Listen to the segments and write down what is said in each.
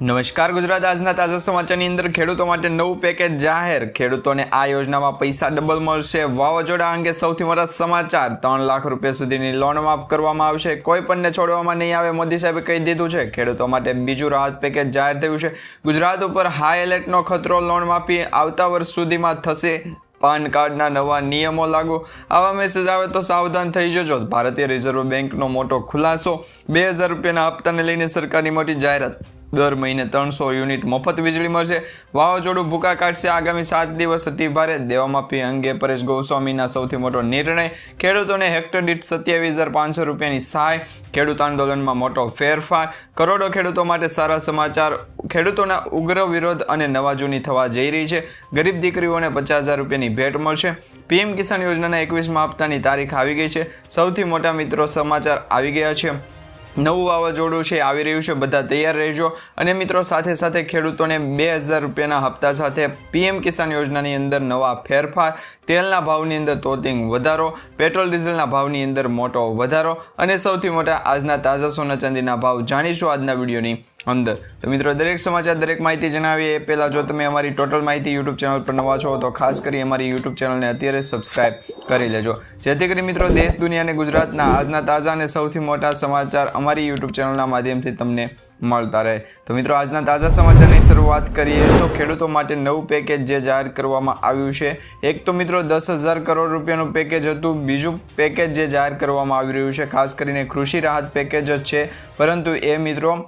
નમસ્કાર ગુજરાત. આજના તાજા સમાચારની અંદર ખેડૂતો માટે નવું પેકેજ જાહેર. ખેડૂતોને આ યોજનામાં પૈસા ડબલ મળશે. વાવાઝોડા અંગે સૌથી મોટા સમાચાર. ત્રણ લાખ રૂપિયા સુધીની લોન માફ કરવામાં આવશે. કોઈ પણને છોડવામાં નહીં આવે, મોદી સાહેબે કહી દીધું છે. ખેડૂતો માટે બીજું રાહત પેકેજ જાહેર થયું છે. ગુજરાત ઉપર હાઈ એલર્ટનો ખતરો લોન માફી આવતા વર્ષ સુધીમાં થશે. પાન કાર્ડના નવા નિયમો લાગુ. આવા મેસેજ આવે તો સાવધાન થઈ જજો. ભારતીય રિઝર્વ બેંકનો મોટો ખુલાસો. બે હજાર રૂપિયાના હપ્તાને લઈને સરકારની મોટી જાહેરાત. દર મહિને ત્રણસો યુનિટ મફત વીજળી મળશે. વાવાઝોડું ભૂકા કાઢશે. આગામી સાત દિવસ અતિ ભારે દેવામાફી અંગે પરેશ ગોસ્વામીના સૌથી મોટો નિર્ણય. ખેડૂતોને હેક્ટર દીઠ સત્યાવીસ હજાર પાંચસો રૂપિયાની સહાય. ખેડૂત આંદોલનમાં મોટો ફેરફાર. કરોડો ખેડૂતો માટે સારા સમાચાર. ખેડૂતોના ઉગ્ર વિરોધ અને નવા જૂની થવા જઈ રહી છે. ગરીબ દીકરીઓને પચાસ હજાર રૂપિયાની ભેટ મળશે. પીએમ કિસાન યોજનાના એકવીસમાં હપ્તાની તારીખ આવી ગઈ છે. સૌથી મોટા મિત્રો સમાચાર આવી ગયા છે. નવું વાવાઝોડું છે, આવી રહ્યું છે, બધા તૈયાર રહેજો. અને મિત્રો, સાથે સાથે ખેડૂતોને બે હજાર રૂપિયાના હપ્તા સાથે પીએમ કિસાન યોજનાની અંદર નવા ફેરફાર તેલના ભાવની અંદર તોતિંગ વધારો પેટ્રોલ ડીઝલના ભાવની અંદર મોટો વધારો અને સૌથી મોટા આજના તાજા સોના ચાંદીના ભાવ જાણીશું આજના વિડીયોની અંદર. તો મિત્રો, દરેક સમાચાર, દરેક માહિતી જણાવીએ. એ પહેલાં જો તમે અમારી ટોટલ માહિતી યુટ્યુબ ચેનલ પર નવા છો, તો ખાસ કરી અમારી યુટ્યુબ ચેનલને અત્યારે સબસ્ક્રાઇબ કરી લેજો. જેથી કરી મિત્રો, દેશ, દુનિયા અને ગુજરાતના આજના તાજા અને સૌથી મોટા સમાચાર અમારી યુટ્યુબ ચેનલના માધ્યમથી તમને મળતા રહે. તો મિત્રો, આજના તાજા સમાચારની શરૂઆત કરીએ તો ખેડૂતો માટે નવું પેકેજ જે જાહેર કરવામાં આવ્યું છે, એક તો મિત્રો દસ હજાર કરોડ રૂપિયાનું પેકેજ હતું. બીજું પેકેજ જે જાહેર કરવામાં આવી રહ્યું છે, ખાસ કરીને કૃષિ રાહત પેકેજ જ છે. પરંતુ એ મિત્રો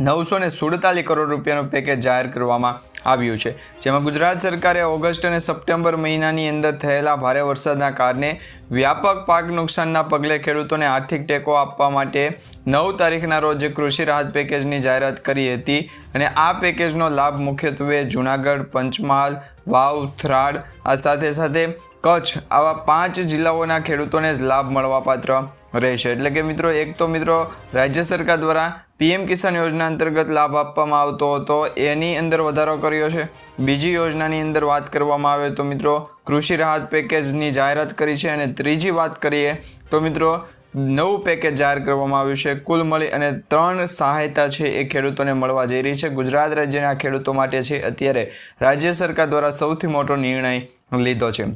નવસો ને સુડતાલીસ કરોડ રૂપિયાનું પેકેજ જાહેર કરવામાં આવ્યું છે. જેમાં ગુજરાત સરકારે ઓગસ્ટ અને સપ્ટેમ્બર મહિનાની અંદર થયેલા ભારે વરસાદના કારણે વ્યાપક પાક નુકસાનના પગલે ખેડૂતોને આર્થિક ટેકો આપવા માટે નવ તારીખના રોજ કૃષિ રાહત પેકેજની જાહેરાત કરી હતી અને આ પેકેજનો લાભ મુખ્યત્વે જૂનાગઢ, પંચમહાલ, વાવ, થરાદ, આ સાથે સાથે કચ્છ આવા પાંચ જિલ્લાઓના ખેડૂતોને જ લાભ મળવાપાત્ર રહેશે. એટલે કે મિત્રો, એક તો મિત્રો રાજ્ય સરકાર દ્વારા પીએમ કિસાન યોજના અંતર્ગત લાભ આપવામાં આવતો હતો. એની અંદર વધારો કર્યો છે. બીજી યોજનાની અંદર વાત કરવામાં આવે તો મિત્રો કૃષિ રાહત પેકેજની જાહેરાત કરી છે અને ત્રીજી વાત કરીએ તો મિત્રો નવું પેકેજ જાહેર કરવામાં આવ્યું છે. કુલ મળી અને ત્રણ સહાયતા છે એ ખેડૂતોને મળવા જઈ રહી છે. ગુજરાત રાજ્યના ખેડૂતો માટે છે અત્યારે રાજ્ય સરકાર દ્વારા સૌથી મોટો નિર્ણય લીધો છે.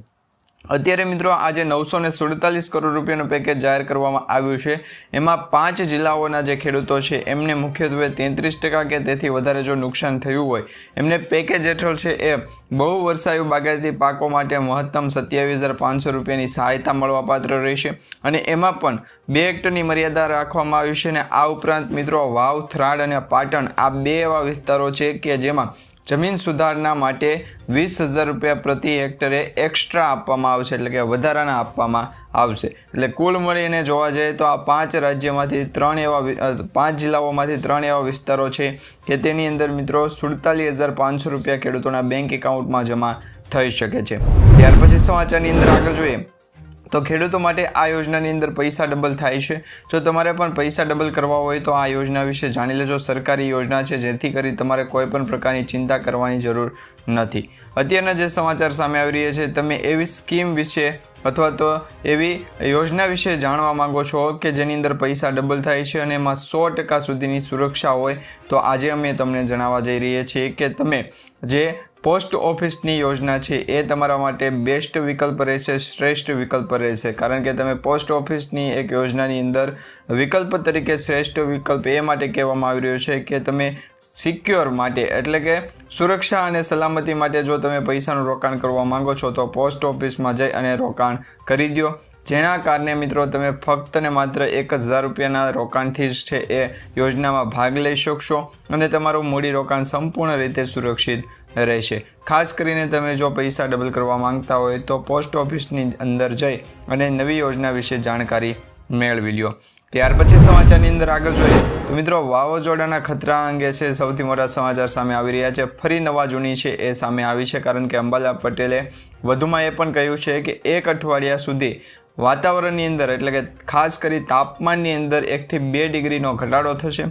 અત્યારે મિત્રો આજે નવસો ને સુડતાલીસ કરોડ રૂપિયાનું પેકેજ જાહેર કરવામાં આવ્યું છે. એમાં પાંચ જિલ્લાઓના જે ખેડૂતો છે, એમને મુખ્યત્વે તેત્રીસ ટકા કે તેથી વધારે જો નુકસાન થયું હોય. એમને પેકેજ હેઠળ છે એ બહુ વરસાયુ બાગાયતી પાકો માટે મહત્તમ સત્યાવીસ હજાર પાંચસો રૂપિયાની સહાયતા મળવાપાત્ર રહેશે. અને એમાં પણ બે હેક્ટરની મર્યાદા રાખવામાં આવી છે અને આ ઉપરાંત મિત્રો વાવ થ્રાડ અને પાટણ આ બે એવા વિસ્તારો છે કે જેમાં જમીન સુધારના માટે વીસ હજાર રૂપિયા પ્રતિ હેક્ટરે એક્સ્ટ્રા આપવામાં આવશે, એટલે કે વધારાના આપવામાં આવશે. એટલે કુલ મળીને જોવા જઈએ તો આ પાંચ રાજ્યમાંથી ત્રણ એવા પાંચ જિલ્લાઓમાંથી ત્રણ એવા વિસ્તારો છે કે તેની અંદર મિત્રો સુડતાલીસ હજાર પાંચસો રૂપિયા ખેડૂતોના બેંક એકાઉન્ટમાં જમા થઈ શકે છે. ત્યાર પછી સમાચારની અંદર આગળ જોઈએ. તો ખેડૂતો માટે આ યોજનાની અંદર પૈસા ડબલ થાય છે. જો તમારે પણ પૈસા ડબલ કરવા હોય તો આ યોજના વિશે જાણી લેજો. સરકારી યોજના છે, જેથી કરી તમારે કોઈ પણ પ્રકારની ચિંતા કરવાની જરૂર નથી. અત્યારના જે સમાચાર સામે આવી રહ્યા છે, તમે એવી સ્કીમ વિશે અથવા તો એવી યોજના વિશે જાણવા માંગો છો કે જેની અંદર પૈસા ડબલ થાય છે અને એમાં સો ટકા સુધીની સુરક્ષા હોય, તો આજે અમે તમને જણાવવા જઈ રહ્યા છીએ કે તમે જે પોસ્ટ ઓફિસની યોજના છે, એ તમારા માટે બેસ્ટ વિકલ્પ રહેશે, શ્રેષ્ઠ વિકલ્પ રહેશે. કારણ કે તમે પોસ્ટ ઓફિસની એક યોજનાની અંદર વિકલ્પ તરીકે શ્રેષ્ઠ વિકલ્પ એ માટે કહેવામાં આવી રહ્યો છે કે તમે સિક્યોર માટે, એટલે કે સુરક્ષા અને સલામતી માટે જો તમે પૈસાનું રોકાણ કરવા માંગો છો, તો પોસ્ટ ઓફિસમાં જઈ અને રોકાણ કરી દો જેના કારણે મિત્રો તમે ફક્ત ને માત્ર એક હજાર રૂપિયાના રોકાણથી જ છે એ યોજનામાં ભાગ લઈ શકશો અને તમારું મૂડી રોકાણ સંપૂર્ણ રીતે સુરક્ષિત રહેશે. ખાસ કરીને તમે જો પૈસા ડબલ કરવા માંગતા હોય તો પોસ્ટ ઓફિસની અંદર જઈ અને નવી યોજના વિશે જાણકારી મેળવી લ્યો. ત્યાર પછી સમાચારની અંદર આગળ જોઈએ. તો મિત્રો, વાવાઝોડાના ખતરા અંગે છે સૌથી મોટા સમાચાર સામે આવી રહ્યા છે. ફરી નવા જૂની છે એ સામે આવી છે કારણ કે અંબાલા પટેલે વધુમાં એ પણ કહ્યું છે કે એક અઠવાડિયા સુધી વાતાવરણની અંદર, એટલે કે ખાસ કરી તાપમાનની અંદર, એકથી બે ડિગ્રીનો ઘટાડો થશે.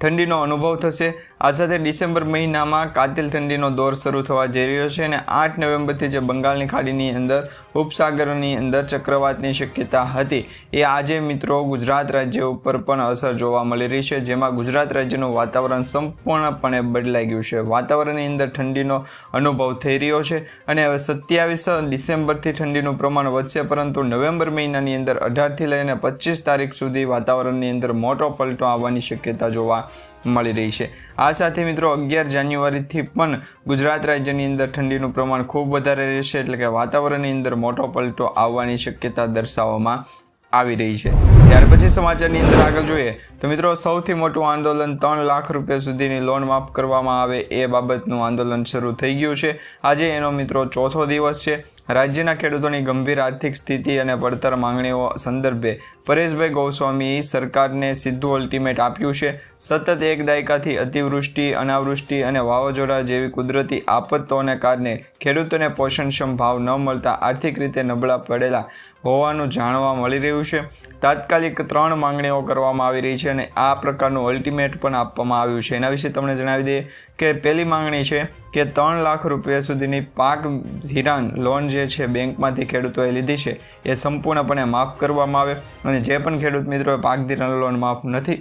ઠંડીનો અનુભવ થશે. આ સાથે ડિસેમ્બર મહિનામાં કાતિલ ઠંડીનો દોર શરૂ થવા જઈ રહ્યો છે અને આઠ નવેમ્બરથી જે બંગાળની ખાડીની અંદર, ઉપસાગરની અંદર ચક્રવાતની શક્યતા હતી. એ આજે મિત્રો ગુજરાત રાજ્ય ઉપર પણ અસર જોવા મળી રહી છે, જેમાં ગુજરાત રાજ્યનું વાતાવરણ સંપૂર્ણપણે બદલાઈ ગયું છે. વાતાવરણની અંદર ઠંડીનો અનુભવ થઈ રહ્યો છે અને હવે સત્યાવીસ ડિસેમ્બરથી ઠંડીનું પ્રમાણ વધશે, પરંતુ નવેમ્બર મહિનાની અંદર અઢારથી લઈને પચીસ તારીખ સુધી વાતાવરણની અંદર મોટો પલટો આવવાની શક્યતા જોવા મળી રહી છે. આ સાથે મિત્રો અગિયાર જાન્યુઆરીથી પણ ગુજરાત રાજ્યની અંદર ઠંડીનું પ્રમાણ ખૂબ વધારે રહેશે, એટલે કે વાતાવરણની અંદર મોટો પલટો આવવાની શક્યતા દર્શાવવામાં આવી રહી છે. ત્યાર પછી સમાચારની અંદર આગળ જોઈએ, તો મિત્રો સૌથી મોટું આંદોલન ત્રણ લાખ રૂપિયા સુધીની લોન માફ કરવામાં આવે એ બાબતનું આંદોલન શરૂ થઈ ગયું છે. આજે એનો મિત્રો ચોથો દિવસ છે. રાજ્યના ખેડૂતોની ગંભીર આર્થિક સ્થિતિ અને પડતર માંગણીઓ સંદર્ભે પરેશભાઈ ગોસ્વામીએ સરકારને સીધું અલ્ટિમેટ આપ્યું છે. સતત એક દાયકાથી અતિવૃષ્ટિ, અનાવૃષ્ટિ અને વાવાઝોડા જેવી કુદરતી આપત્તોને કારણે ખેડૂતોને પોષણક્ષમ ભાવ ન મળતા આર્થિક રીતે નબળા પડેલા હોવાનું જાણવા મળી રહ્યું છે. તાત્કાલિક ત્રણ માંગણીઓ કરવામાં આવી રહી છે અને આ પ્રકારનું અલ્ટિમેટ પણ આપવામાં આવ્યું છે. એના વિશે તમને જણાવી દઈએ. કે પહેલી માંગણી છે કે ત્રણ લાખ રૂપિયા સુધીની પાક ધિરાણ લોન જે છે બેંકમાંથી ખેડૂતોએ લીધી છે, એ સંપૂર્ણપણે માફ કરવામાં આવે અને જે પણ ખેડૂત મિત્રોએ પાક ધિરાણ લોન માફ નથી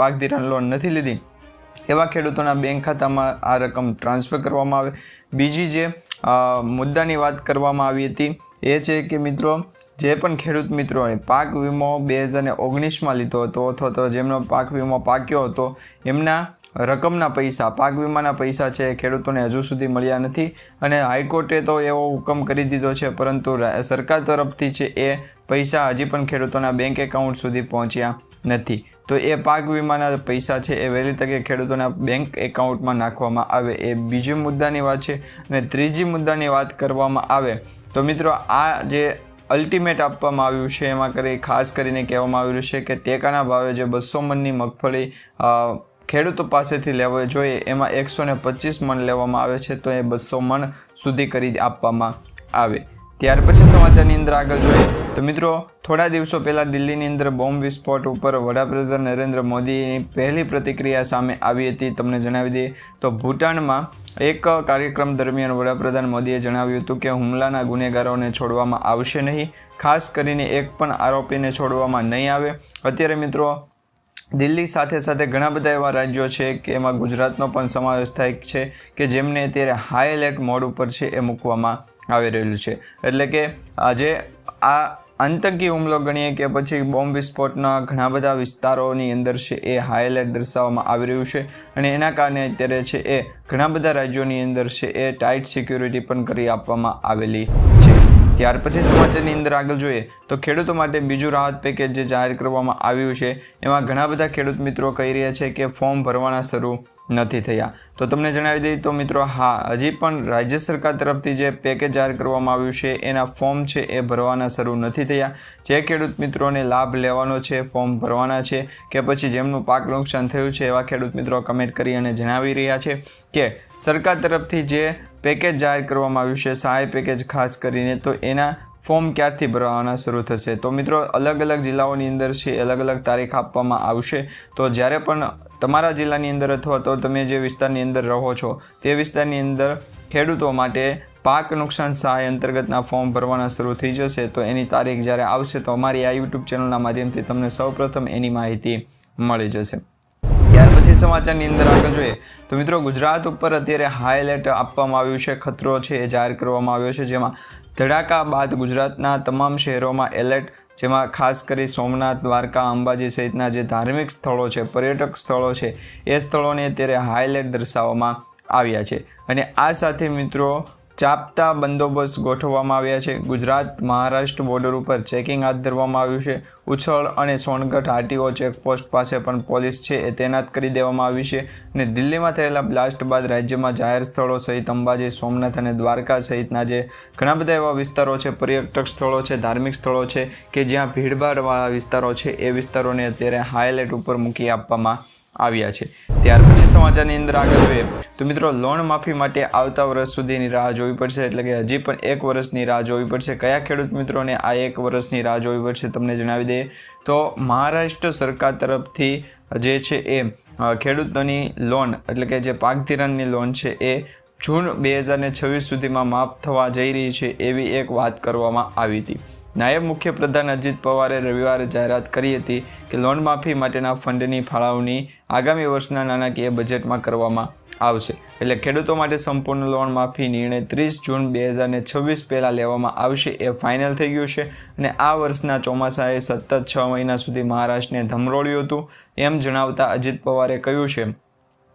પાક ધિરાણ લોન નથી લીધી, એવા ખેડૂતોના બેંક ખાતામાં આ રકમ ટ્રાન્સફર કરવામાં આવે. બીજી જે મુદ્દાની વાત કરવામાં આવી હતી, એ છે કે મિત્રો, જે પણ ખેડૂત મિત્રોએ પાક વીમો બે હજાર ઓગણીસમાં લીધો હતો અથવા તો જેમનો પાક વીમો પાક્યો હતો, એમના રકમના પૈસા, પાક વીમાના પૈસા છે, ખેડૂતોને હજુ સુધી મળ્યા નથી અને હાઈકોર્ટે તો એવો હુકમ કરી દીધો છે, પરંતુ સરકાર તરફથી છે એ પૈસા હજી પણ ખેડૂતોના બેંક એકાઉન્ટ સુધી પહોંચ્યા નથી. તો એ પાક વીમાના પૈસા છે એ વહેલી તકે ખેડૂતોના બેંક એકાઉન્ટમાં નાખવામાં આવે એ બીજી મુદ્દાની વાત છે અને ત્રીજી મુદ્દાની વાત કરવામાં આવે તો મિત્રો આ જે અલ્ટિમેટ આપવામાં આવ્યું છે એમાં કરી, ખાસ કરીને કહેવામાં આવ્યું છે કે ટેકાના ભાવે જે બસો મણની મગફળી ખેડૂતો પાસેથી લેવો જોઈએ. એમાં એકસો ને પચીસ મણ લેવામાં આવે છે, તો એ બસો મણ સુધી કરી આપવામાં આવે. ત્યાર પછી સમાચારની અંદર આગળ જોઈએ. તો મિત્રો, થોડા દિવસો પહેલાં દિલ્હીની અંદર બોમ્બ વિસ્ફોટ ઉપર વડાપ્રધાન નરેન્દ્ર મોદીની પહેલી પ્રતિક્રિયા સામે આવી હતી. તમને જણાવી દઈએ, તો ભૂટાનમાં એક કાર્યક્રમ દરમિયાન વડાપ્રધાન મોદીએ જણાવ્યું હતું કે, હુમલાના ગુનેગારોને છોડવામાં આવશે નહીં. ખાસ કરીને એક પણ આરોપીને છોડવામાં નહીં આવે. અત્યારે મિત્રો દિલ્હી સાથે સાથે ઘણા બધા એવા રાજ્યો છે કે એમાં ગુજરાતનો પણ સમાવેશ થાય છે કે જેમને અત્યારે હાઈ એલર્ટ મોડ ઉપર છે એ મૂકવામાં આવી રહેલું છે. એટલે કે આજે આ આતંકી હુમલો ગણીએ કે પછી બોમ્બ વિસ્ફોટના ઘણા બધા વિસ્તારોની અંદર છે એ હાઈ એલર્ટ દર્શાવવામાં આવી રહ્યું છે અને એના કારણે અત્યારે છે એ ઘણા બધા રાજ્યોની અંદર છે એ ટાઈટ સિક્યુરિટી પણ કરી આપવામાં આવેલી ત્યાર પછી સમાચારની અંદર આગળ જોઈએ તો ખેડૂતો માટે બીજું રાહત પેકેજ જે જાહેર કરવામાં આવ્યું છે, એમાં ઘણા બધા ખેડૂત મિત્રો કહી રહ્યા છે કે ફોર્મ ભરવાના શરૂ નથી થયા. તો તમને જણાવી દઈએ તો મિત્રો, હા, હજી પણ રાજ્ય સરકાર તરફથી જે પેકેજ જાહેર કરવામાં આવ્યું છે, એના ફોર્મ છે એ ભરવાના શરૂ નથી થયા. જે ખેડૂત મિત્રોને લાભ લેવાનો છે, ફોર્મ ભરવાના છે કે પછી જેમનું પાક નુકસાન થયું છે, એવા ખેડૂત મિત્રો કમેન્ટ કરી અને જણાવી રહ્યા છે કે સરકાર તરફથી જે પેકેજ જાહેર કરવામાં આવ્યું છે, સહાય પેકેજ ખાસ કરીને. તો એના ફોર્મ ક્યારથી ભરવાના શરૂ થશે? તો મિત્રો અલગ અલગ જિલ્લાઓની અંદર છે અલગ અલગ તારીખ આપવામાં આવશે. તો જ્યારે પણ તમારા જિલ્લાની અંદર અથવા તો તમે જે વિસ્તારની અંદર રહો છો, તે વિસ્તારની અંદર ખેડૂતો માટે પાક નુકસાન સહાય અંતર્ગતના ફોર્મ ભરવાના શરૂ થઈ જશે. તો એની તારીખ જ્યારે આવશે, તો અમારી આ યુટ્યુબ ચેનલના માધ્યમથી તમને સૌપ્રથમ એની માહિતી મળી જશે. પછી સમાચારની અંદર આગળ જોઈએ તો મિત્રો ગુજરાત ઉપર અત્યારે હાઈ એલર્ટ આપવામાં આવ્યું છે, ખતરો છે એ જાહેર કરવામાં આવ્યો છે, જેમાં ધડાકા બાદ ગુજરાતના તમામ શહેરોમાં એલર્ટ જેમાં ખાસ કરી સોમનાથ, દ્વારકા, અંબાજી સહિતના જે ધાર્મિક સ્થળો છે, પર્યટક સ્થળો છે, એ સ્થળોને અત્યારે હાઈ એલર્ટ દર્શાવવામાં આવ્યા છે. અને આ સાથે મિત્રો ચાપતા બંદોબસ્ત ગોઠવવામાં આવ્યા છે. ગુજરાત મહારાષ્ટ્ર બોર્ડર ઉપર ચેકિંગ હાથ ધરવામાં આવ્યું છે. ઉછળ અને સોનગઢ આરટીઓ ચેકપોસ્ટ પાસે પણ પોલીસ છે એ તૈનાત કરી દેવામાં આવી છે અને દિલ્હીમાં થયેલા બ્લાસ્ટ બાદ રાજ્યમાં જાહેર સ્થળો સહિત અંબાજી, સોમનાથ અને દ્વારકા સહિતના જે ઘણા બધા એવા વિસ્તારો છે, પર્યટક સ્થળો છે, ધાર્મિક સ્થળો છે કે જ્યાં ભીડભાડવાળા વિસ્તારો છે એ વિસ્તારોને અત્યારે હાઈ એલર્ટ ઉપર મૂકી આપવામાં આવ્યા છે. ત્યાર પછી સમાચારની અંદર આગળ જોઈએ તો મિત્રો, લોન માફી માટે આવતા વર્ષ સુધીની રાહ જોવી પડશે, એટલે કે હજી પણ એક વર્ષની રાહ જોવી પડશે. કયા ખેડૂત મિત્રોને આ એક વર્ષની રાહ જોવી પડશે તમને જણાવી દઈએ. તો મહારાષ્ટ્ર સરકાર તરફથી જે છે એ ખેડૂતોની લોન, એટલે કે જે પાક ધિરાણની લોન છે એ જૂન બે હજાર છવ્વીસ સુધીમાં માફ થવા જઈ રહી છે એવી એક વાત કરવામાં આવી હતી. નાયબ મુખ્યપ્રધાન અજીત પવારે રવિવારે જાહેરાત કરી હતી કે લોન માફી માટેના ફંડની ફાળવણી આગામી વર્ષના નાણાકીય બજેટમાં કરવામાં આવશે. એટલે ખેડૂતો માટે સંપૂર્ણ લોન માફી નિર્ણય ત્રીસ જૂન બે હજાર છવ્વીસ પહેલાં લેવામાં આવશે એ ફાઇનલ થઈ ગયું છે. અને આ વર્ષના ચોમાસાએ સતત છ મહિના સુધી મહારાષ્ટ્રને ધમરોળ્યું હતું એમ જણાવતા અજીત પવારે કહ્યું છે.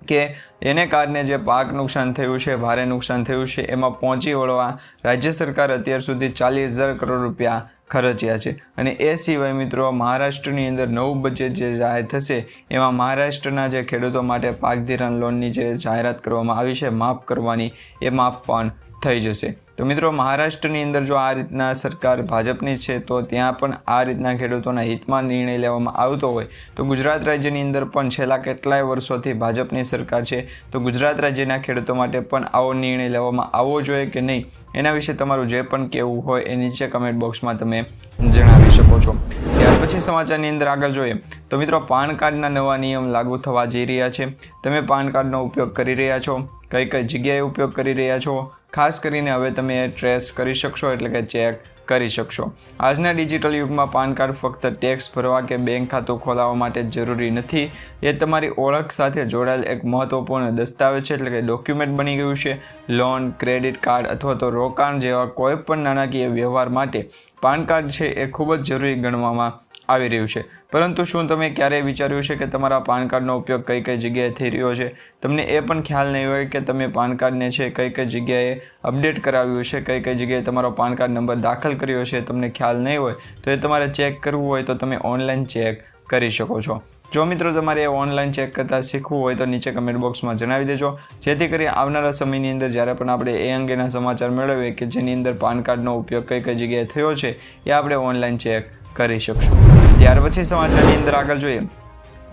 કે એને કારણે જે પાક નુકસાન થયું છે, ભારે નુકસાન થયું છે, એમાં પહોંચી વળવા રાજ્ય સરકાર અત્યાર સુધી ચાલીસ હજાર કરોડ રૂપિયા ખર્ચ્યા છે. અને એ સિવાય મિત્રો મહારાષ્ટ્રની અંદર નવું બજેટ જે જાહેર થશે, એમાં મહારાષ્ટ્રના જે ખેડૂતો માટે પાક ધિરાણ લોનની જે જાહેરાત કરવામાં આવી છે, માફ કરવાની એ માફ પણ થઈ જશે. તો મિત્રો, મહારાષ્ટ્રની અંદર જો આ રીતના સરકાર ભાજપની છે, તો ત્યાં પણ આ રીતના ખેડૂતોના હિતમાં નિર્ણય લેવામાં આવતો હોય. તો ગુજરાત રાજ્યની અંદર પણ છેલ્લા કેટલાય વર્ષોથી ભાજપની સરકાર છે. તો ગુજરાત રાજ્યના ખેડૂતો માટે પણ આવો નિર્ણય લેવામાં આવવો જોઈએ કે નહીં? એના વિશે તમારું જે પણ કહેવું હોય એ નીચે કમેન્ટ બોક્સમાં તમે જણાવી શકો છો. ત્યાર પછી સમાચારની અંદર આગળ જોઈએ. તો મિત્રો, પાન કાર્ડના નવા નિયમ લાગુ થવા જઈ રહ્યા છે. તમે પાન કાર્ડનો ઉપયોગ કરી રહ્યા છો? કઈ કઈ જગ્યાએ ઉપયોગ કરી રહ્યા છો? ખાસ કરીને હવે તમે ટ્રેસ કરી શકશો, એટલે કે ચેક કરી શકશો. આજના ડિજિટલ યુગમાં પાન કાર્ડ ફક્ત ટેક્સ ભરવા કે બેંક ખાતું ખોલાવવા માટે જરૂરી નથી. એ તમારી ઓળખ સાથે જોડાયેલ એક મહત્વપૂર્ણ દસ્તાવેજ છે, એટલે કે ડોક્યુમેન્ટ બની ગયું છે. લોન ક્રેડિટ કાર્ડ અથવા તો રોકાણ જેવા કોઈ પણ નાણાકીય વ્યવહાર માટે પાન કાર્ડ છે એ ખૂબ જ જરૂરી ગણવામાં આવી રહ્યું છે. પરંતુ શું તમે ક્યારેય વિચાર્યું છે કે તમારા પાન કાર્ડનો ઉપયોગ કઈ કઈ જગ્યાએ થઈ રહ્યો છે? તમને એ પણ ખ્યાલ નહીં હોય કે તમે પાન કાર્ડને છે કઈ કઈ જગ્યાએ અપડેટ કરાવ્યું છે કઈ કઈ જગ્યાએ તમારો પાન કાર્ડ નંબર દાખલ કર્યો છે તમને ખ્યાલ નહીં હોય, તો એ તમારે ચેક કરવું હોય તો તમે ઓનલાઈન ચેક કરી શકો છો. જો મિત્રો તમારે એ ઓનલાઈન ચેક કરતાં શીખવું હોય તો નીચે કમેન્ટ બોક્સમાં જણાવી દેજો. જેથી કરી આવનારા સમયની અંદર જ્યારે પણ આપણે એ અંગેના સમાચાર મેળવીએ કે જેની અંદર પાન કાર્ડનો ઉપયોગ કઈ કઈ જગ્યાએ થયો છે, એ આપણે ઓનલાઈન ચેક કરી શકશું. ત્યાર પછી સમાચારની અંદર આગળ જોઈએ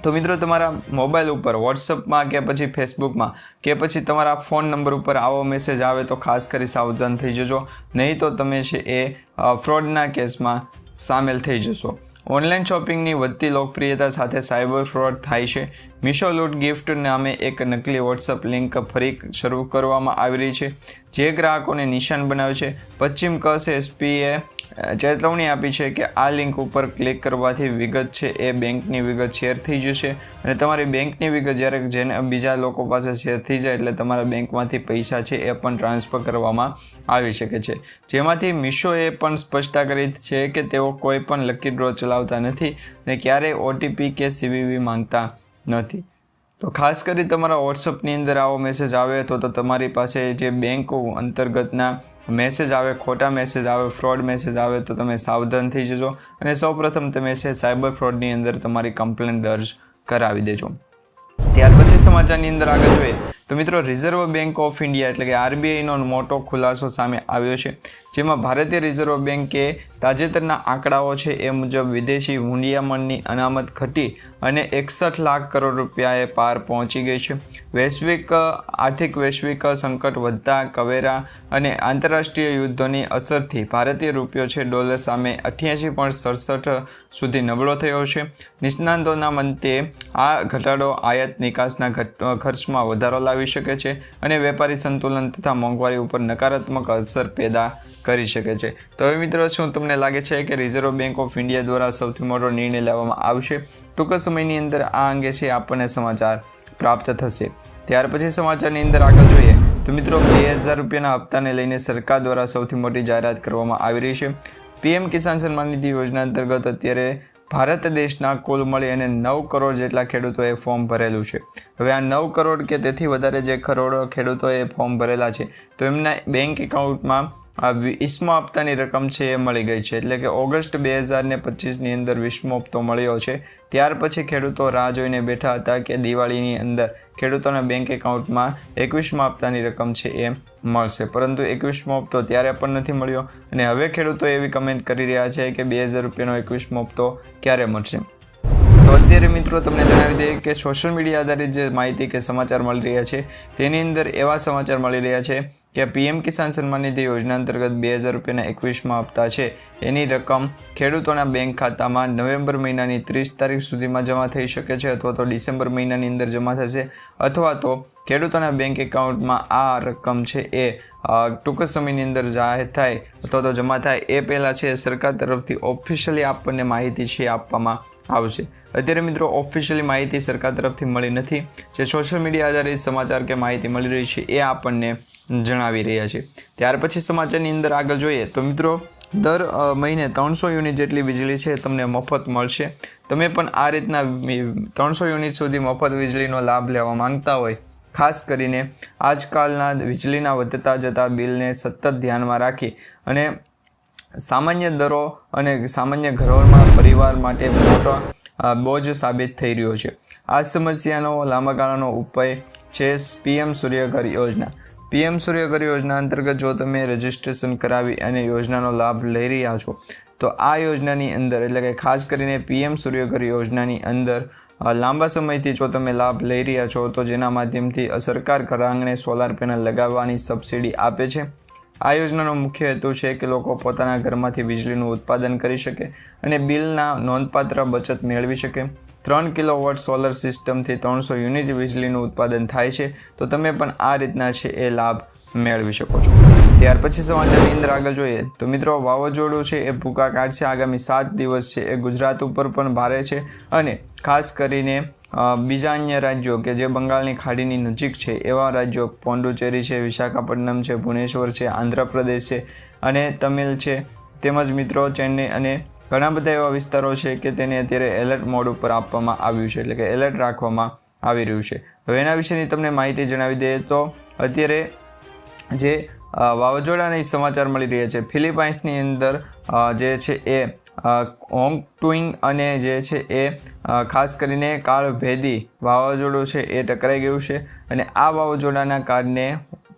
તો મિત્રો તમારા મોબાઈલ ઉપર, વોટ્સઅપમાં કે પછી ફેસબુકમાં કે પછી તમારા ફોન નંબર ઉપર આવો મેસેજ આવે તો ખાસ કરી સાવધાન થઈ જજો. નહીં તો તમે છે એ ફ્રોડના કેસમાં સામેલ થઈ જશો. ઓનલાઈન શોપિંગની વધતી લોકપ્રિયતા સાથે સાયબર ફ્રોડ થાય છે. મિશો લૂટ ગિફ્ટ નામે એક નકલી વોટ્સઅપ લિંક ફરી શરૂ કરવામાં આવી રહી છે. જે ગ્રાહકોને નિશાન બનાવે છે. પશ્ચિમ કચ્છ એસપીએ ચેતવણી આપી છે કે આ લિંક ઉપર ક્લિક કરવાથી વિગત છે, એ બેંકની વિગત શેર થઈ જશે. અને તમારી બેંકની વિગત જ્યારે જેને બીજા લોકો પાસે શેર થઈ જાય એટલે તમારા બેંકમાંથી પૈસા છે, એ પણ ટ્રાન્સફર કરવામાં આવી શકે છે. જેમાંથી મીશોએ પણ સ્પષ્ટતા કરી છે કે તેઓ કોઈ પણ લકી ડ્રો ચલાવતા નથી ને ક્યારેય ઓટીપી કે સીવીવી માંગતા નથી. તો ખાસ કરી તમારા વોટ્સઅપની અંદર આવો મેસેજ આવે તો તો તમારી પાસે જે બેંકો અંતર્ગતના મેસેજ આવે, ખોટા મેસેજ આવે ફ્રોડ મેસેજ આવે તો તમે સાવધાન થઈ જજો અને સૌપ્રથમ તમે છે સાયબર ફ્રોડની અંદર તમારી કમ્પ્લેન દર્જ કરાવી દેજો. ત્યાર પછી સમાચારની અંદર આગળ જોઈએ. તો મિત્રો રિઝર્વ બેંક ઓફ ઇન્ડિયા એટલે કે આરબીઆઈનો મોટો ખુલાસો સામે આવ્યો છે, જેમાં ભારતીય રિઝર્વ બેંકે તાજેતરના આંકડાઓ છે એ મુજબ વિદેશી હુંડિયામણની અનામત ઘટી અને એકસઠ લાખ કરોડ રૂપિયાએ પાર પહોંચી ગઈ છે. વૈશ્વિક, આર્થિક વૈશ્વિક સંકટ વધતા કવેરા અને આંતરરાષ્ટ્રીય યુદ્ધોની અસરથી ભારતીય રૂપિયો છે ડોલર સામે અઠ્યાસી પોઈન્ટ સડસઠ સુધી નબળો થયો છે. નિષ્ણાંતોના મતે આ ઘટાડો આયાત નિકાસના ખર્ચમાં વધારો લાવી શકે છે અને વેપારી સંતુલન તથા મોંઘવારી ઉપર નકારાત્મક અસર પેદા કરી શકે છે. તો હવે મિત્રો, શું તમને લાગે છે કે રિઝર્વ બેંક ઓફ ઇન્ડિયા દ્વારા સૌથી મોટો નિર્ણય લેવામાં આવશે? ટૂંક સમયની અંદર આ અંગે છે આપણને સમાચાર પ્રાપ્ત થશે. ત્યાર પછી સમાચારની અંદર આગળ જોઈએ તો મિત્રો, બે હજાર રૂપિયાના હપ્તાને લઈને સરકાર દ્વારા સૌથી મોટી જાહેરાત કરવામાં આવી રહી છે. પીએમ કિસાન સન્માન નિધિ યોજના અંતર્ગત અત્યારે ભારત દેશના કુલ મળી અને નવ કરોડ જેટલા ખેડૂતોએ ફોર્મ ભરેલું છે. હવે આ નવ કરોડ કે તેથી વધારે જે કરોડો ખેડૂતોએ ફોર્મ ભરેલા છે, તો એમના બેંક એકાઉન્ટમાં આ વીસમો હપ્તાની રકમ છે એ મળી ગઈ છે. એટલે કે ઓગસ્ટ બે હજાર ને પચીસની અંદર વીસમો હપ્તો મળ્યો છે. ત્યાર પછી ખેડૂતો રાહ જોઈને બેઠા હતા કે દિવાળીની અંદર ખેડૂતોના બેંક એકાઉન્ટમાં એકવીસમા હપ્તાની રકમ છે એ મળશે. પરંતુ એકવીસમો હપ્તો ત્યારે પણ નથી મળ્યો અને હવે ખેડૂતો એવી કમેન્ટ કરી રહ્યા છે કે બે હજાર રૂપિયાનો એકવીસમો હપ્તો ક્યારે મળશે? અત્યારે મિત્રો તમને જણાવી દઈએ કે સોશિયલ મીડિયા આધારિત જે માહિતી કે સમાચાર મળી રહ્યા છે, તેની અંદર એવા સમાચાર મળી રહ્યા છે કે પીએમ કિસાન સન્માન નિધિ યોજના અંતર્ગત બે હજાર રૂપિયાના એકવીસમાં હપ્તા છે. એની રકમ ખેડૂતોના બેંક ખાતામાં નવેમ્બર મહિનાની ત્રીસ તારીખ સુધીમાં જમા થઈ શકે છે અથવા તો ડિસેમ્બર મહિનાની અંદર જમા થશે અથવા તો ખેડૂતોના બેંક એકાઉન્ટમાં આ રકમ છે એ ટૂંક સમયની અંદર જાહેર થાય અથવા તો જમા થાય એ પહેલાં છે સરકાર તરફથી ઓફિશિયલી આપણને માહિતી છે આપવામાં આવશે. અત્યારે મિત્રો ઓફિશિયલી માહિતી સરકાર તરફથી મળી નથી. જે સોશિયલ મીડિયા આધારિત સમાચાર કે માહિતી મળી રહી છે, એ આપણને જણાવી રહ્યા છે. ત્યાર પછી સમાચારની અંદર આગળ જોઈએ તો મિત્રો, દર મહિને ત્રણસો યુનિટ જેટલી વીજળી છે તમને મફત મળશે. તમે પણ આ રીતના ત્રણસો યુનિટ સુધી મફત વીજળીનો લાભ લેવા માંગતા હોય, ખાસ કરીને આજકાલના વીજળીના વધતા જતા બિલને સતત ધ્યાનમાં રાખી અને સામાન્ય દરો અને સામાન્ય ઘરોમાં પરિવાર માટે મોટો બોજ સાબિત થઈ રહ્યો છે. આ સમસ્યાનો લાંબા ગાળાનો ઉપાય છે પીએમ સૂર્યઘર યોજના. પીએમ સૂર્યઘર યોજના અંતર્ગત જો તમે રજિસ્ટ્રેશન કરાવી અને યોજનાનો લાભ લઈ રહ્યા છો, તો આ યોજનાની અંદર, એટલે કે ખાસ કરીને પીએમ સૂર્યઘર યોજનાની અંદર લાંબા સમયથી જો તમે લાભ લઈ રહ્યા છો, તો જેના માધ્યમથી સરકાર ઘર આંગણે સોલાર પેનલ લગાવવાની સબસિડી આપે છે. આ યોજનાનો મુખ્ય હેતુ છે કે લોકો પોતાના ઘરમાંથી વીજળીનું ઉત્પાદન કરી શકે અને બિલના નોંધપાત્ર બચત મેળવી શકે. ત્રણ કિલોવોટ સોલર સિસ્ટમથી ત્રણસો યુનિટ વીજળીનું ઉત્પાદન થાય છે, તો તમે પણ આ રીતના છે એ લાભ મેળવી શકો છો. ત્યાર પછી સમાચારની અંદર આગળ જોઈએ તો મિત્રો, વાવાઝોડું છે, એ ભૂકા કાઢશે આગામી સાત દિવસ છે, એ ગુજરાત ઉપર પણ ભારે છે અને ખાસ કરીને બીજા અન્ય રાજ્યો કે જે બંગાળની ખાડીની નજીક છે, એવા રાજ્યો પોંડુચેરી છે, વિશાખાપટ્ટનમ છે, ભુવનેશ્વર છે, આંધ્રપ્રદેશ છે અને તમિલ છે. તેમજ મિત્રો, ચેન્નઈ અને ઘણા બધા એવા વિસ્તારો છે કે તેને અત્યારે એલર્ટ મોડ ઉપર આપવામાં આવ્યું છે, એટલે કે એલર્ટ રાખવામાં આવી રહ્યું છે. હવે એના વિશેની તમને માહિતી જણાવી દઈએ તો અત્યારે જે વાવાઝોડાના સમાચાર મળી રહ્યા છે. ફિલિપાઇન્સની અંદર જે છે એ હોંગ ટુઈંગ અને જે છે એ ખાસ કરીને કાળ ભેદી વાવાઝોડું છે એ ટકરાઈ ગયું છે અને આ વાવાઝોડાના કારણે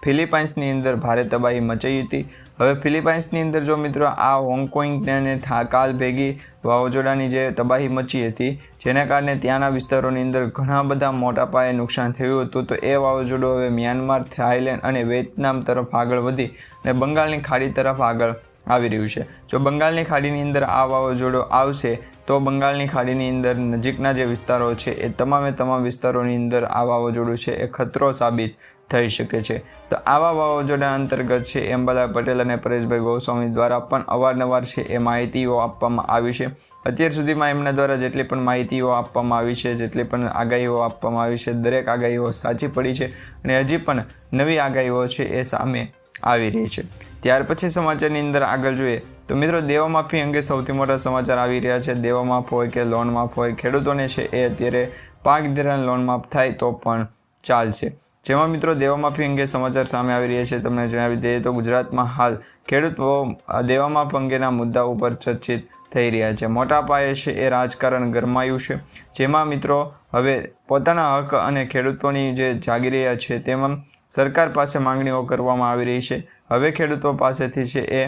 ફિલિપાઇન્સની અંદર ભારે તબાહી મચાઈ હતી. હવે ફિલિપાઇન્સની અંદર જો મિત્રો આ હોંગકોંગ અને કાલ ભેગી વાવાઝોડાની જે તબાહી મચી હતી, જેના કારણે ત્યાંના વિસ્તારોની અંદર ઘણા બધા મોટા પાયે નુકસાન થયું હતું, તો એ વાવાઝોડું હવે મ્યાનમાર, થાઇલેન્ડ અને વિયેતનામ તરફ આગળ વધી અને બંગાળની ખાડી તરફ આગળ આવી રહ્યું છે. જો બંગાળની ખાડીની અંદર આ વાવાઝોડું આવશે, તો બંગાળની ખાડીની અંદર નજીકના જે વિસ્તારો છે, એ તમામે તમામ વિસ્તારોની અંદર આ વાવાઝોડું છે, એ ખતરો સાબિત થઈ શકે છે. તો આવા વાવાઝોડા અંતર્ગત છે અંબાલાલ પટેલ અને પરેશભાઈ ગોસ્વામી દ્વારા પણ અવારનવાર છે એ માહિતીઓ આપવામાં આવી છે. અત્યાર સુધીમાં એમના દ્વારા જેટલી પણ માહિતીઓ આપવામાં આવી છે, જેટલી પણ આગાહીઓ આપવામાં આવી છે, દરેક આગાહીઓ સાચી પડી છે અને હજી પણ નવી આગાહીઓ છે એ સામે આવી રહી છે. ત્યાર પછી સમાચારની અંદર આગળ જોઈએ તો મિત્રો દેવામાફી અંગે સૌથી મોટા સમાચાર આવી રહ્યા છે. દેવામાફ હોય કે લોન માફ હોય, ખેડૂતોને છે એ અત્યારે પાક ધિરાણ લોન માફ થાય તો પણ ચાલશે. જેમાં મિત્રો દેવામાફી અંગે સમાચાર સામે આવી રહ્યા છે. તમને જણાવી દઈએ તો ગુજરાતમાં હાલ ખેડૂતો દેવામાફ અંગેના મુદ્દા ઉપર ચર્ચિત થઈ રહ્યા છે. મોટા પાયે છે એ રાજકારણ ગરમાયું છે. જેમાં મિત્રો હવે પોતાના હક અને ખેડૂતોની જે જાગી રહ્યા છે તેમાં સરકાર પાસે માંગણીઓ કરવામાં આવી રહી છે. હવે ખેડૂતો પાસેથી છે એ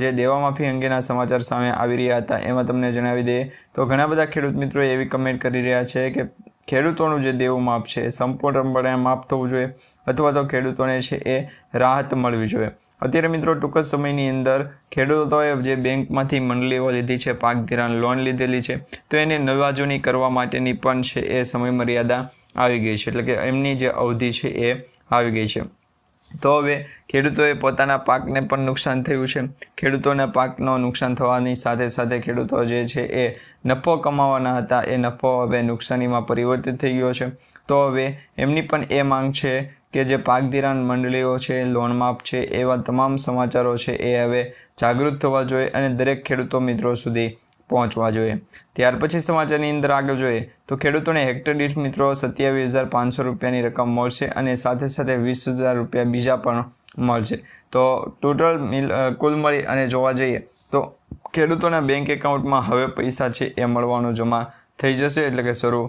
જે દેવામાફી અંગેના સમાચાર સામે આવી રહ્યા હતા, એમાં તમને જણાવી દઈએ. તો ઘણા બધા ખેડૂત મિત્રો એવી કમેન્ટ કરી રહ્યા છે કે ખેડૂતોનું જે દેવું માપ છે સંપૂર્ણપણે માપ થવું જોઈએ અથવા તો ખેડૂતોને છે એ રાહત મળવી જોઈએ. અત્યારે મિત્રો ટૂંક જ સમયની અંદર ખેડૂતોએ જે બેંકમાંથી મંડલીઓ લીધી છે, પાક ધિરાણ લોન લીધેલી છે, તો એને નવાજૂની કરવા માટેની પણ છે એ સમયમર્યાદા આવી ગઈ છે. એટલે કે એમની જે અવધિ છે એ આવી ગઈ છે. તો હવે ખેડૂતોએ પોતાના પાકને પણ નુકસાન થયું છે. ખેડૂતોના પાકનો નુકસાન થવાની સાથે સાથે ખેડૂતો જે છે એ નફો કમાવાના હતા. એ નફો હવે નુકસાનીમાં પરિવર્તિત થઈ ગયો છે. તો હવે એમની પણ એ માંગ છે કે જે પાક ધિરાણ મંડળીઓ છે, લોન માપ છે, એવા તમામ સમાચારો છે એ હવે જાગૃત થવા જોઈએ અને દરેક ખેડૂતો મિત્રો સુધી પહોંચવા જોઈએ. ત્યાર પછી સમાચારની અંદર આગળ જોઈએ તો ખેડૂતોને હેક્ટર દીઠ મિત્રો સત્યાવીસ હજાર પાંચસો રૂપિયાની રકમ મળશે અને સાથે સાથે વીસ હજાર રૂપિયા બીજા પણ મળશે. તો ટોટલ મિલ કુલ મળી અને જોવા જઈએ તો ખેડૂતોના બેંક એકાઉન્ટમાં હવે પૈસા છે એ મળવાનું જમા થઈ જશે એટલે કે શરૂ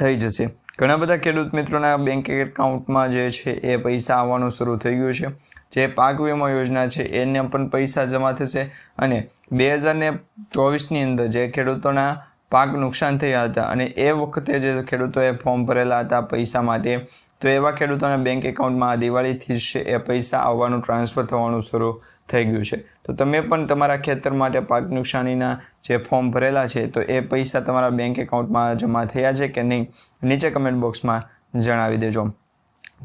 થઈ જશે. ઘણા બધા ખેડૂત મિત્રોના બેંક એકાઉન્ટમાં જે છે એ પૈસા આવવાનું શરૂ થઈ ગયું છે. જે પાક વીમા યોજના છે, એને પણ પૈસા જમા થશે અને બે હજારને ચોવીસની અંદર જે ખેડૂતોના પાક નુકસાન થયા હતા અને એ વખતે જે ખેડૂતોએ ફોર્મ ભરેલા હતા પૈસા માટે, તો એવા ખેડૂતોના બેંક એકાઉન્ટમાં દિવાળીથી જ એ પૈસા આવવાનું ટ્રાન્સફર થવાનું શરૂ થઈ ગયું છે. તો તમે પણ તમારા ખેતર માટે પાક નુકસાનીના જે ફોર્મ ભરેલા છે, તો એ પૈસા તમારા બેંક એકાઉન્ટમાં જમા થયા છે કે નહીં, નીચે કમેન્ટ બોક્સમાં જણાવી દેજો.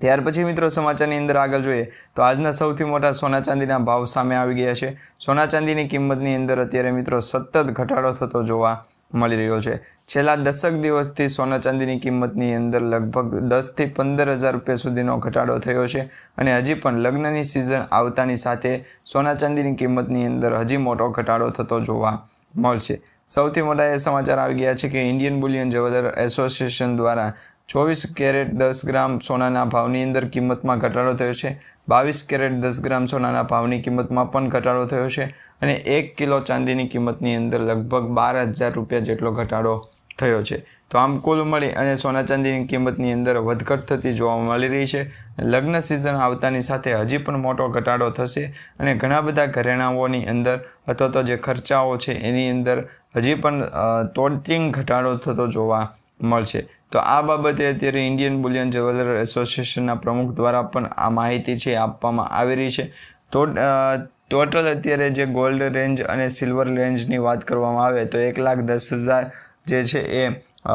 ત્યાર પછી મિત્રો સમાચારની અંદર આગળ જોઈએ, તો આજના સૌથી મોટા સોના ચાંદીના ભાવ સામે આવી ગયા છે. સોના ચાંદીની કિંમતની અંદર અત્યારે મિત્રો સતત ઘટાડો થતો જોવા મળી રહ્યો છે. છેલ્લા દશક દિવસથી સોના ચાંદીની કિંમતની અંદર લગભગ દસથી પંદર હજાર રૂપિયા સુધીનો ઘટાડો થયો છે અને હજી પણ લગ્નની સિઝન આવતાની સાથે સોના ચાંદીની કિંમતની અંદર હજી મોટો ઘટાડો થતો જોવા મળશે. સૌથી મોટા એ સમાચાર આવી ગયા છે કે ઇન્ડિયન બુલિયન જ્વેલર એસોસિએશન દ્વારા ચોવીસ કેરેટ દસ ગ્રામ સોનાના ભાવની અંદર કિંમતમાં ઘટાડો થયો છે. બાવીસ કેરેટ દસ ગ્રામ સોનાના ભાવની કિંમતમાં પણ ઘટાડો થયો છે અને એક કિલો ચાંદીની કિંમતની અંદર લગભગ બાર હજાર રૂપિયા જેટલો ઘટાડો થયો છે. તો આમ કુલ મળી અને સોના ચાંદીની કિંમતની અંદર વધઘટ થતી જોવા મળી રહી છે. લગ્ન સિઝન આવતાની સાથે હજી પણ મોટો ઘટાડો થશે અને ઘણા બધા ઘરેણાઓની અંદર અથવા તો જે ખર્ચાઓ છે એની અંદર હજી પણ તોડતિંગ ઘટાડો થતો જોવા મળશે. તો આ બાબતે અત્યારે ઇન્ડિયન બુલિયન જ્વેલર એસોસિએશનના પ્રમુખ દ્વારા પણ આ માહિતી છે આપવામાં આવી રહી છે. તો ટોટલ અત્યારે જે ગોલ્ડ રેન્જ અને સિલ્વર રેન્જની વાત કરવામાં આવે તો એક લાખ દસ હજાર જે છે એ